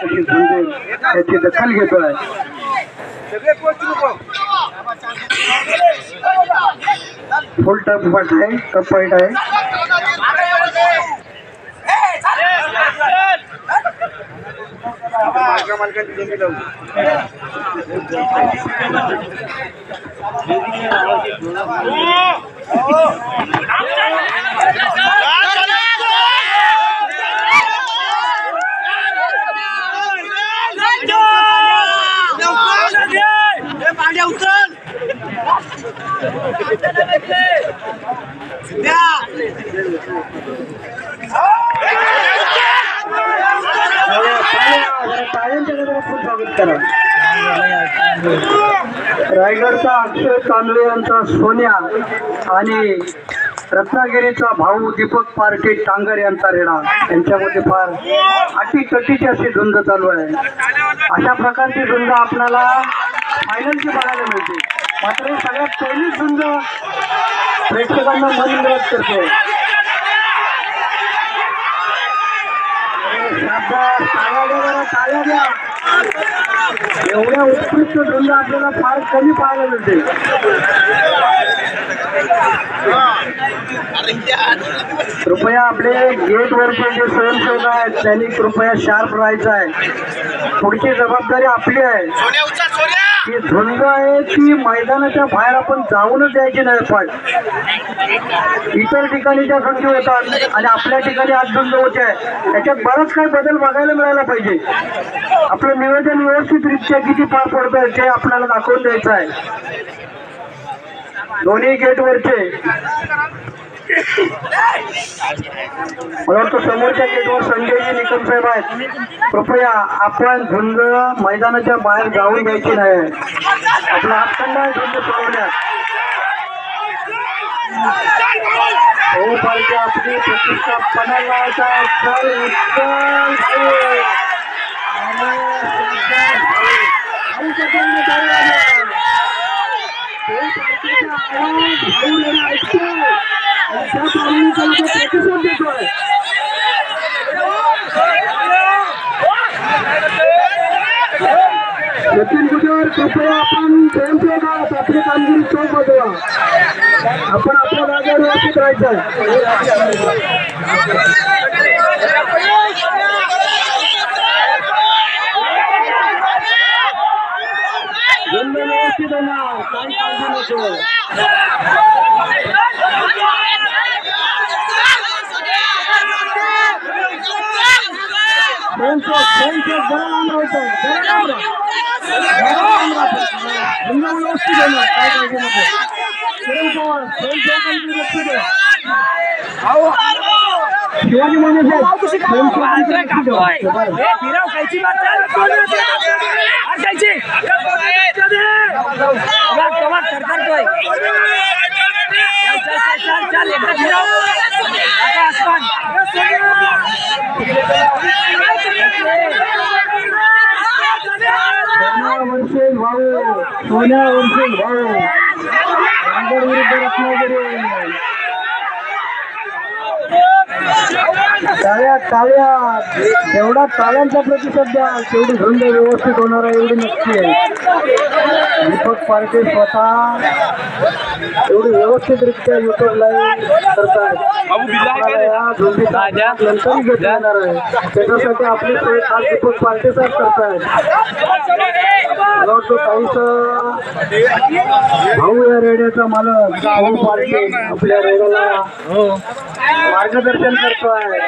त्याची समजे दखल घेतोय फुल टप पॉईंट आहे टप पॉईंट आहे मालका रायगडचा अक्षय कांबळे यांचा सोन्या आणि रत्नागिरीचा भाऊ दीपक पार्टी टांगर यांचा रेडा. यांच्यामध्ये फार अटीतटीची अशी धुंद चालू आहे. अशा प्रकारची धुंद आपल्याला फायनलची बघायला मिळते मात्र सगळ्यात पहिली धुंद प्रेक्षकांना मन मिळत करते एवढ्या उत्कृष्ट धुंद आपल्याला फार कमी पाहायला मिळते. कृपया आपले गेट वरचे जे स्वयंसेवक आहेत त्यांनी कृपया शार्प राहायचं आहे. पुढची जबाबदारी आपली आहे. ही धुंद आहे ती मैदानाच्या बाहेर आपण जाऊनच द्यायची नाही पण. इतर ठिकाणी त्या संधी होतात आणि आपल्या ठिकाणी आज धुंद होते त्याच्यात बराच काही बदल बघायला मिळायला पाहिजे. आपलं निवेदन व्यवस्थितरित्या किती पार पडतंय ते आपल्याला दाखवून द्यायचं आहे. दोन्ही गेटवरचे मला वाटतं समोरच्या गेटवर संजयजी निकम साहेब आहेत. कृपया आपण झुंज मैदानाच्या बाहेर जाऊन द्यायची नाही. आपला हातखंड आहे झुंज सोडवण्यात. हो आपली प्रतिष्ठा पणाला जाय, सचिन कुटेवर कृपया आपण स्वयंसेवक आहात आपली कामगिरी चौक बदवा आपण आपल्या जागेवर व्यवस्थित राहायचं व्यवस्थित होणार काही काळजी नको स्वयंसेवक स्वयंसेवक जरा लांब राहायचं जरा लांब राहा जरा लांब राहायचं बंद व्यवस्थित होणार काय काळजी नको स्वयंसेवक स्वयंसेवकांची लक्ष द्या शिवाजी महाराज स्वयंसेवकांची लक्ष द्या बरं. सोन्या वर्षे भाऊ सोन्या वर्षे भाऊ रांगड विरुद्ध रत्नागिरी टाळ्या टाळ्या. तेवढा टाळ्यांचा प्रतिसाद द्या. तेवढी झुंज व्यवस्थित होणार आहे एवढी नक्की आहे. दीपक पार्टी स्वतः एवढी व्यवस्थितरित्या युट्यूब लाईव्ह करतात या झुंजीचा नंतर घेत आहे. त्याच्यासाठी आपली खास दीपक पार्टी साहेब करतायत. मला वाटतं काहीसं भाऊ या रेड्याचा मालक भाऊ पार्टी आपल्या रेड्याला मार्गदर्शन करतोय. मार्गदर्शन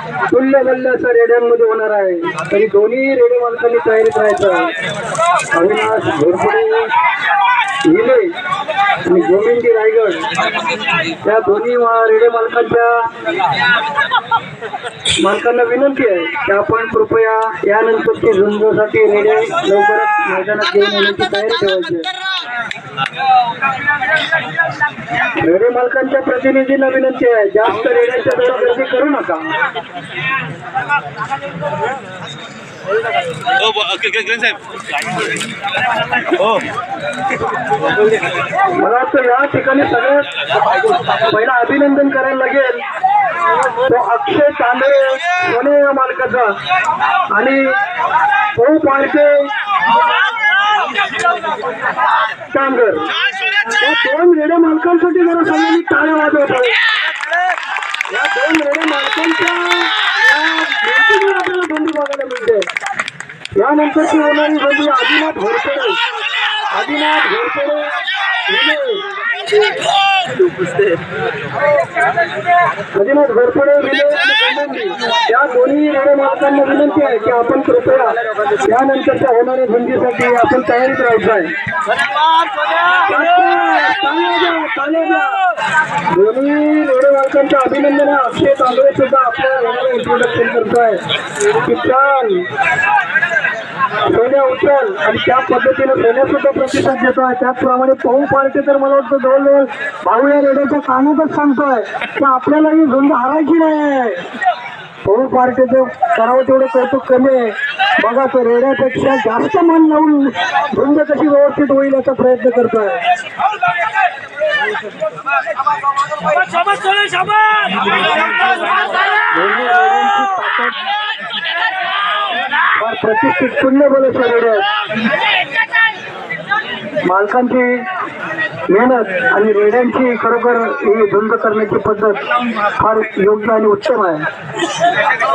प्र- तुल्य मल्ल्याच्या रेड्यांमध्ये होणार आहे. तरी दोन्ही रेडे मालकांनी तयारीत राहायचं. अविनाश घोरपडे हिले आणि गोविंदी रायगड. त्या दोन्ही वा- रेडे मालकांच्या मालकांना विनंती आहे की आपण कृपया यानंतरची झुंजसाठी रेडे लवकरच मैदानात घेऊन येण्याची तयारी ठेवायची रेडे मालकांच्या प्रतिनिधींना विनंती आहे. जास्त रेड्यांच्या दर गर्दी करू नका. हो. मला वाटतं या ठिकाणी सगळ्यात पहिला अभिनंदन करायला लागेल. तो अक्षय तांदळे सोने या मालकाचा. आणि भाऊ पारखे कामगर. या दोन रेड्या मालकांसाठी जरा सगळ्यांनी टाळ्या वाजवत आहे या दोन रेड्या मालकांच्या आपल्याला बंदी बघायला मिळते. यानंतरची होणारी बंदी आदिनाथ घोरपडे. आदिनाथ घोरपडे. विनय आदिनाथ घोरपडे या दोन्ही मालकांना विनंती आहे की आपण कृपया यानंतरच्या होणाऱ्या बंदीसाठी आपण तयारीत राहायचं आहे. दोन्ही रेडे मालकांच्या अभिनंदन. अक्षय तांदळे सुद्धा आपल्या रेड्याला इंट्रोडक्शन करतोय. की छान सोन्या उचल आणि त्या पद्धतीने सोन्या सुद्धा प्रतिसाद आहे त्याचप्रमाणे पाहू पार्टी तर मला वाटतं जवळजवळ भाऊ या रेड्याच्या कानातच सांगतोय की आपल्याला ही झुंज हारायची नाही पाहू पार्टीचं करावं तेवढं कौतुक कमी आहे बघा तो रेड्यापेक्षा जास्त मन लावून झुंज कशी व्यवस्थित होईल याचा प्रयत्न करतोय दोन्ही फार प्रतिष्ठित शून्य बोले मालकांची मेहनत आणि रेड्यांची खरोखर ही धुंद करण्याची पद्धत फार योग्य आणि उत्तम आहे.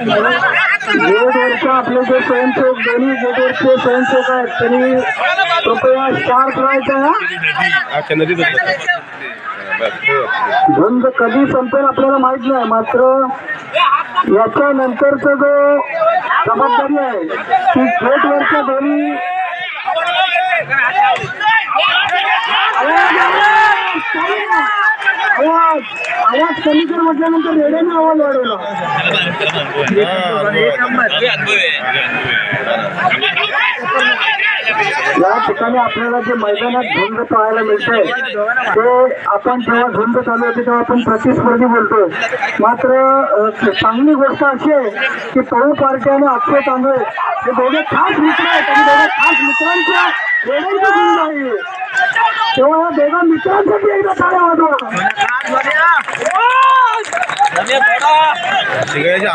गेटवरच्या आपले जे स्वयंसेवक दोन्ही गेटवरचे स्वयंसेवक आहेत त्यांनी कृपया शार्प राहायचं धुंद कधी संपेल आपल्याला माहीत नाही मात्र याच्या नंतरचा जो जबाबदारी आहे ती गेटवरच्या दोन्ही आवाज आवाज कमी कर म्हटल्यानंतर रेड्याने आवाज वाढवला. या ठिकाणी आपल्याला जे मैदानात झुंज पाहायला मिळते ते आपण जेव्हा झुंज चालू होते तेव्हा आपण प्रतिस्पर्धी बोलतो मात्र चांगली गोष्ट अशी आहे की पळू पार्टी आणि अक्षय तांदळे हे दोघे खास मित्र आहेत आणि दोघे खास मित्रांच्या आहे. तेव्हा या दोघा मित्रांसाठी एकदा टाळ्या वाजवा. शिगायच्या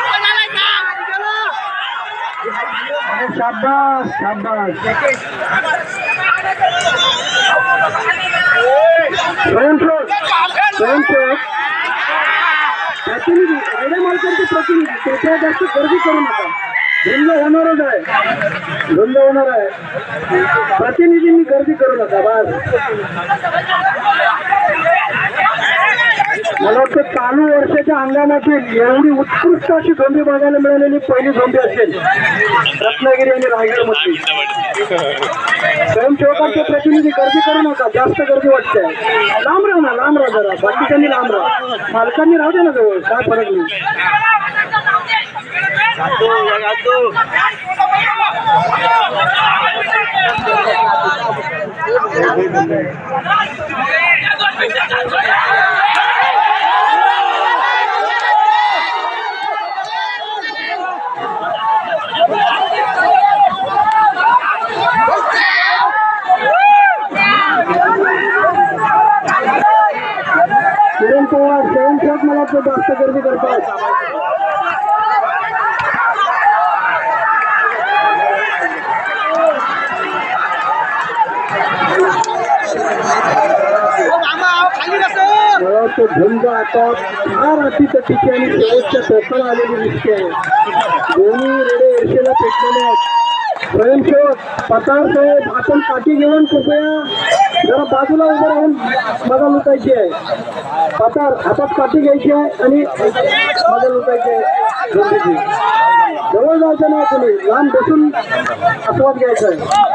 आकड्यामध्ये दाबवलं अरे शाबास शाबास स्वयंसेवक स्वयंसेवक प्रतिनिधी रेडे मालकांचे प्रतिनिधी त्याच्या जास्त गर्दी करू नका धुंद होणारच आहे. धुंद होणार आहे. प्रतिनिधींनी गर्दी करू नका बाहेर मला वाटतं चालू वर्षाच्या हंगामातील एवढी उत्कृष्ट अशी झोंबी बघायला मिळालेली पहिली झोंबी असेल. रत्नागिरी आणि रायगडमध्ये स्वयंसेवकांचे प्रतिनिधी गर्दी करू नका जास्त गर्दी वाटते. लांब राहा ना लांब राहा जरा. बाकीच्यांनी लांब राहा. मालकांनी राहू दे ना जवळ काय फरक नाही. किरण पवार स्वयंसेवक मला वाटतं जास्त गर्दी करतात मला वाटतं झुंज आता फार अतितटीची ठिकाणी शेवटच्या टोकाला आलेली दिसते. दोन्ही रेडे एरशेला पेटलेले आहेत. स्वयंसेवक पतार साहेब आपण पाठी घेऊन कृपया जरा बाजूला उभं राहून मजा लुटायची आहे. पतार हातात काठी घ्यायची आहे आणि मजा लुटायची आहे. जवळ जायचं नाही तुम्ही लांब बसून आस्वाद घ्यायचा आहे.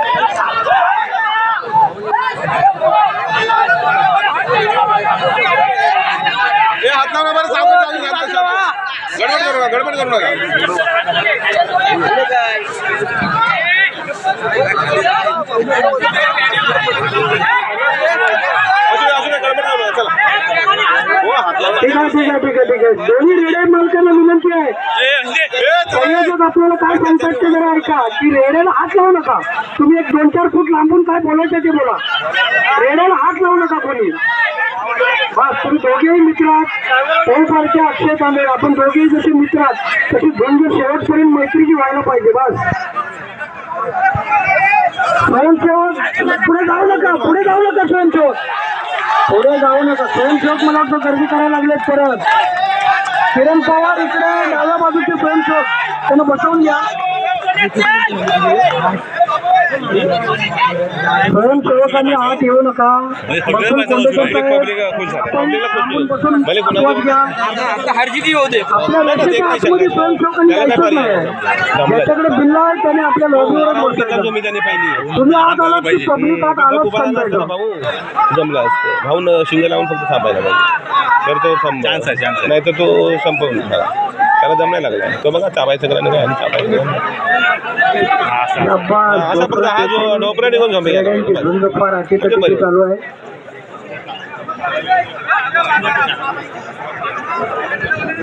ए हात लावा बरं सावकाश सावकाश. गडबड करू नका गडबड करू नका. चला. हो दोन्ही रेडे मालकांना विनंती आहे. चला. आपल्याला काय सांगतात ते जरा ऐका. की रेड्याला हात लावू नका. तुम्ही एक दोन चार फूट लांबून काय बोलायचं ते बोला. रेड्याला हात लावू नका कोणी. बस तुम्ही दोघेही मित्र आहात. सारखे अक्षय तांबे आपण दोघेही जसे मित्र आहात तशी दोन शेवटपर्यंत मैत्रीची व्हायला पाहिजे बस. स्वयंसेवक पुढे जाऊ नका पुढे जाऊ नका स्वयंसेवक. पुढे जाऊ नका. स्वयंसेवक मला वाटतं गर्दी करायला लागलेत परत. किरण पवार इकडे डाव्या बाजूचे स्वयंसेवक. त्यांना बसवून घ्या. स्वयंसेवकांनी आत येऊ नका. बसून कोंडेकर साहेब, आपण थांबून बसून आस्वाद घ्या. आपल्या रस्त्याच्या आतमध्ये स्वयंसेवकांनी जायचं नाही ज्याच्याकडे बिल्ला आहे त्याने आपल्या लॉबीवरच त्याने पाहिली तुम्ही आत आलात की पब्लिक आत आलाच समजायचं जमला असतं. भाऊन शिंग लावून फक्त थांबायला पाहिजे. तर तो थांब नाही तर तो संपवून टाका. त्याला जम नाही लागला. तो बघा चाबायचं करा नाही आणि चाबायचं असा फक्त हा जो डोपरा निघून अटीतटीची चालू आहे?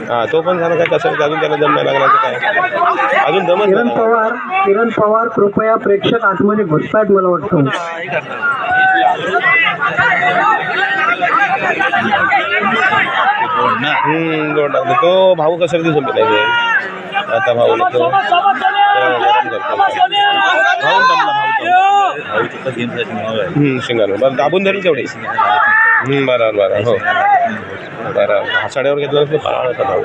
हा तो पण झाला काय कसं अजून त्याला जम नाही लागला तर काय? अजून जमत किरण. पवार किरण पवार कृपया प्रेक्षक आतमध्ये घुसतायत मला वाटतं. हम्म लागतो तो भाऊ कसं ती झोपे नाही आता भाऊ तो तो गरम करतो. भाऊ जमला भाऊ हम्म शिंगाला बरं दाबून धरेल तेवढे. हम्म बरं बरं. हो. बरं हासाड्यावर घेतलं तर पाळा होता भाऊ.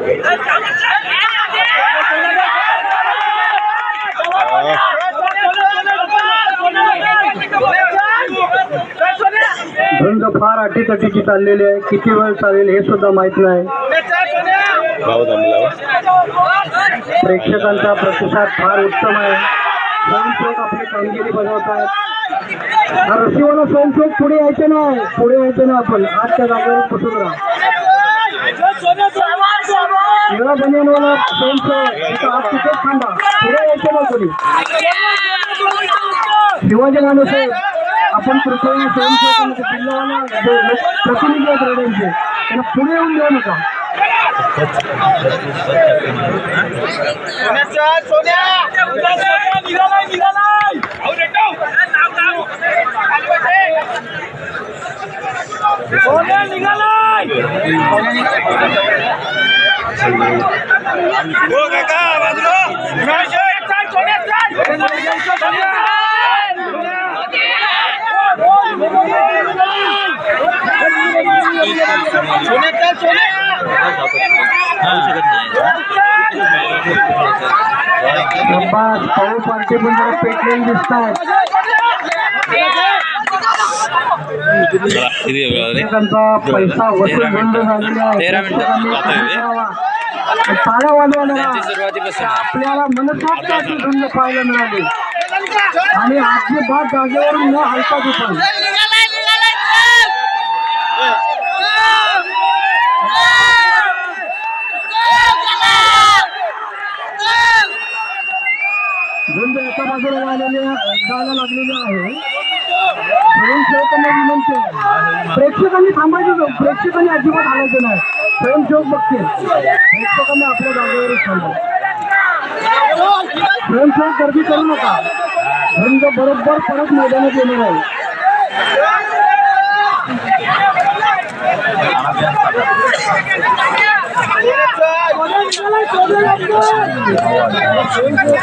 झुंड फार अटीतटीची चाललेली आहे. किती वेळ चालेल हे सुद्धा माहीत नाही. प्रेक्षकांचा प्रतिसाद फार उत्तम आहे. स्वयंसेवक आपली कामगिरी बजावत आहेत. हा रसिवाला स्वयंसेवक पुढे यायचे नाही. पुढे यायचे नाही आपण. आजच्या जागेवर बसून राहा. बनियानवाला स्वयंसेवक आज तिथेच थांबा. पुढे यायचे नाही कोणी. शिवाजी साहेब आपण कृपया स्वयंसेवकांचे जिल्हावाला प्रतिनिधी आहेत रेड्यांचे त्यांना पुढे येऊन देऊ नका. हो काका बाजूला शाबास, पाऊ पार्टी पण जरा पेटलेली दिसत आहेत प्रेक्षकांचा पैसा वसूल बंद झालेला आहे आपल्याला मनसोक्त धुंद पाहायला मिळाली. आणि आपली बात जागेवरून न हलका पण धुंद एका बाजूला वाढलेली जायला लागलेली आहे स्वयंसेवकांना विनंती आहे. प्रेक्षकांनी थांबायचं प्रेक्षकांनी अजिबात आणायचं नाही. स्वयंसेवक बघतील. प्रेक्षकांनी आपल्या जागेवरच थांबा स्वयंसेवक गर्दी करू नका. रंग बरोबर परत मैदानात येणार आहे. Yeah.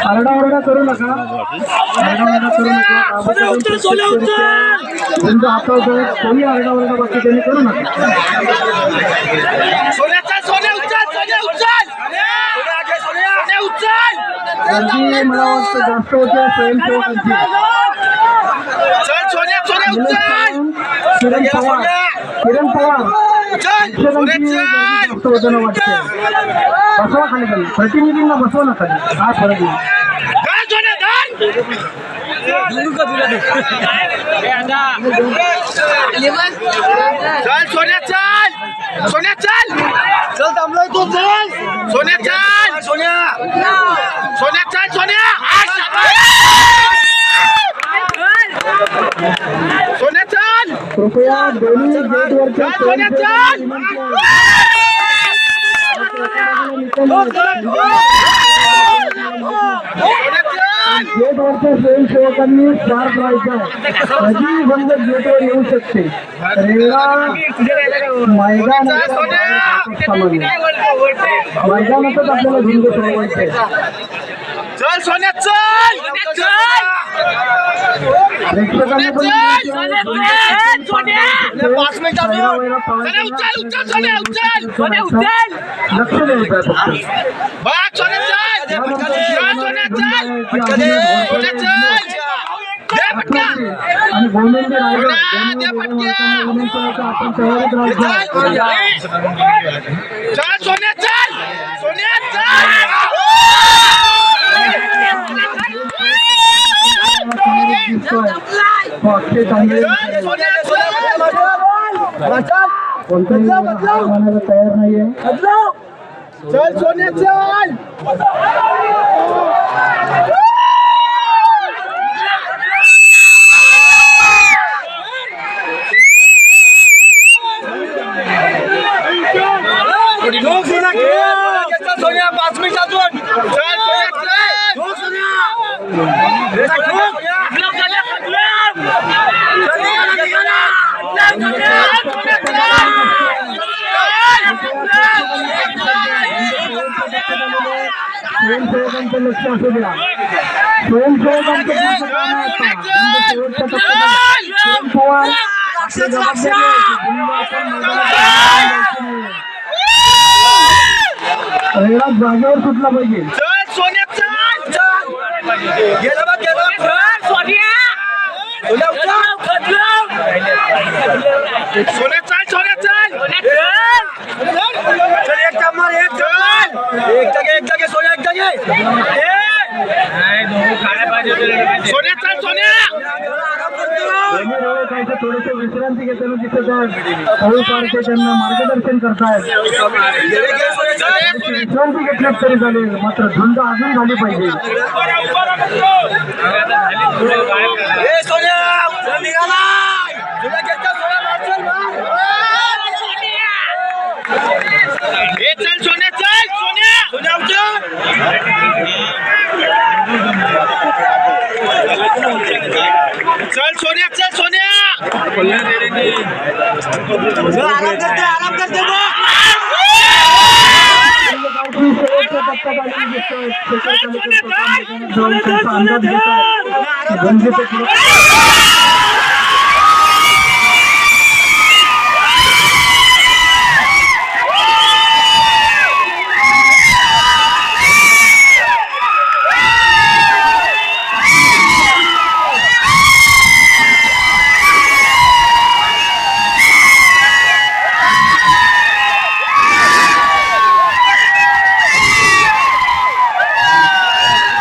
आरडाओरडा करू नका आरडाओरडा करू नका बाबूकडून तुमच्या हातावर कोणी आरडाओरडा बाकी त्यांनी करू नका सोन्याचा सोन्या उचल सोन्या उचल सोन्या उचल गर्दी मला वाटतं जास्त होते स्वयंसेवकांची चल सोन्या सोन्या उचल किरण पवार किरण पवार चल सोन्या शिक्षकांची चल जास्त होताना वाटते बसवा खाली खाली प्रतिनिधींना बसवा ना खाली हा फरक आहे धर सोन्या धर चल सोन्या चल सोन्या चल चल दमलोय तू चल सोन्या चल सोन्या सोन्या चल सोन्या आज सोन्या चल कृपया दोन्ही गेटवरच्या चल सोन्या चल सोन्या चल गेटवरच्या स्वयंसेवकांनी स्टार्ट राहायचं आहे कधी बंद गेटवर येऊ शकते रेडा मैदान आहे का सामान्य मैदानातच आपल्याला झुंज सोडवायचं आहे चल सोन्या चल चल प्रेक्षकांना पण पाच मिनिट सोन्या उचल उचल सोन्या उचल लक्ष द्यायचं आहे फक्त बघ सोन्या चल चल सोन्या चल सोन्या चल दे पटका आणि गोविंद आपण तयारीत राहायचं चल सोन्या चल सोन्या चल पक्षे चांगले चल सोन्या चल कोणताही हार तयार नाहीये चल सोन्या चल सोन्या पाच मिनिट अजून चल सोन्या चल स्वयंसेवकांचं लक्ष असू द्या स्वयंसेवकांचं पुढचं काम आहे आता. म्हणजे शेवटच्या टप्प्यात किरण पवार आपली जबाबदारी आहे की गुंडाचा मैदानात रेडा जागेवर सुटला पाहिजे चल सोन्या चल चल गेलं बघ गेलं सोन्या चल सोन्या चल चल एक चम्मच एक चल एक जागे एक जागे सोने एक जागे चल थोडेसे विश्रांती घेताना दिसत आहेत हळू त्यांना मार्गदर्शन करतायत विश्रांती तरी चालेल मात्र धुंद अजून झाली पाहिजे सोन्या चल निघाला सोन्या घेतला सोन्या मार चल मार ए चल सोन्या चल सोन्या सोन्या उचल चल सोन्या चल सोन्या आराम करते आराम करते अंदाज